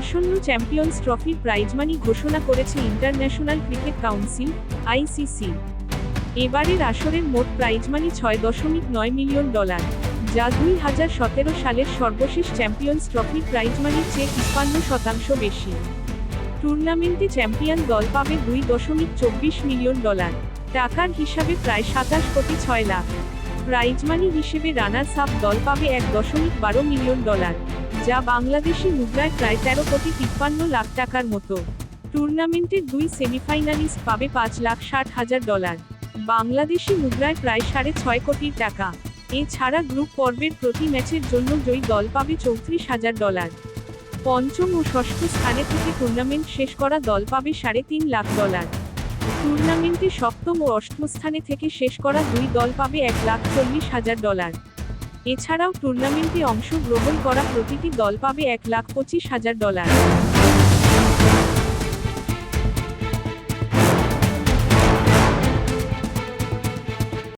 আসন্ন চ্যাম্পিয়ন্স ট্রফির prize money ঘোষণা করেছে ইন্টারন্যাশনাল ক্রিকেট কাউন্সিল আইসিসি এবারের আসরের মোট প্রাইজ মানি ছয় দশমিক নয় মিলিয়ন ডলার, যা দুই হাজার সতেরো সালের সর্বশেষ চ্যাম্পিয়ন্স ট্রফির প্রাইজ মানির চেয়ে তিপ্পান্ন শতাংশ বেশি। টুর্নামেন্টে চ্যাম্পিয়ন দল পাবে দুই দশমিক চব্বিশ মিলিয়ন ডলার, টাকার হিসাবে প্রায় সাতাশ কোটি ছয় লাখ। প্রাইজ মানি হিসেবে রানার্স আপ দল পাবে এক দশমিক বারো মিলিয়ন ডলার। যা বাংলাদেশি মুদ্রায় প্রায় তেরো কোটি তিপ্পান্ন লাখ টাকার মতো। টুর্নামেন্টের দুই সেমিফাইনালিস্ট পাবে পাঁচ লাখ ষাট হাজার ডলার। বাংলাদেশি মুদ্রায় প্রায় সাড়ে ছয় কোটি টাকা। এছাড়া গ্রুপ পর্বের প্রতি ম্যাচের জন্য জয়ী দল পাবে চৌত্রিশ হাজার ডলার। পঞ্চম ও ষষ্ঠ স্থানে থেকে টুর্নামেন্ট শেষ করা দল পাবে সাড়ে তিন লাখ ডলার। টুর্নামেন্টে সপ্তম ও অষ্টম স্থানে থেকে শেষ করা দুই দল পাবে এক লাখ চল্লিশ হাজার ডলার। এছাড়াও টুর্নামেন্টে অংশগ্রহণ করা প্রতিটি দল পাবে এক লাখ পঁচিশ হাজার ডলার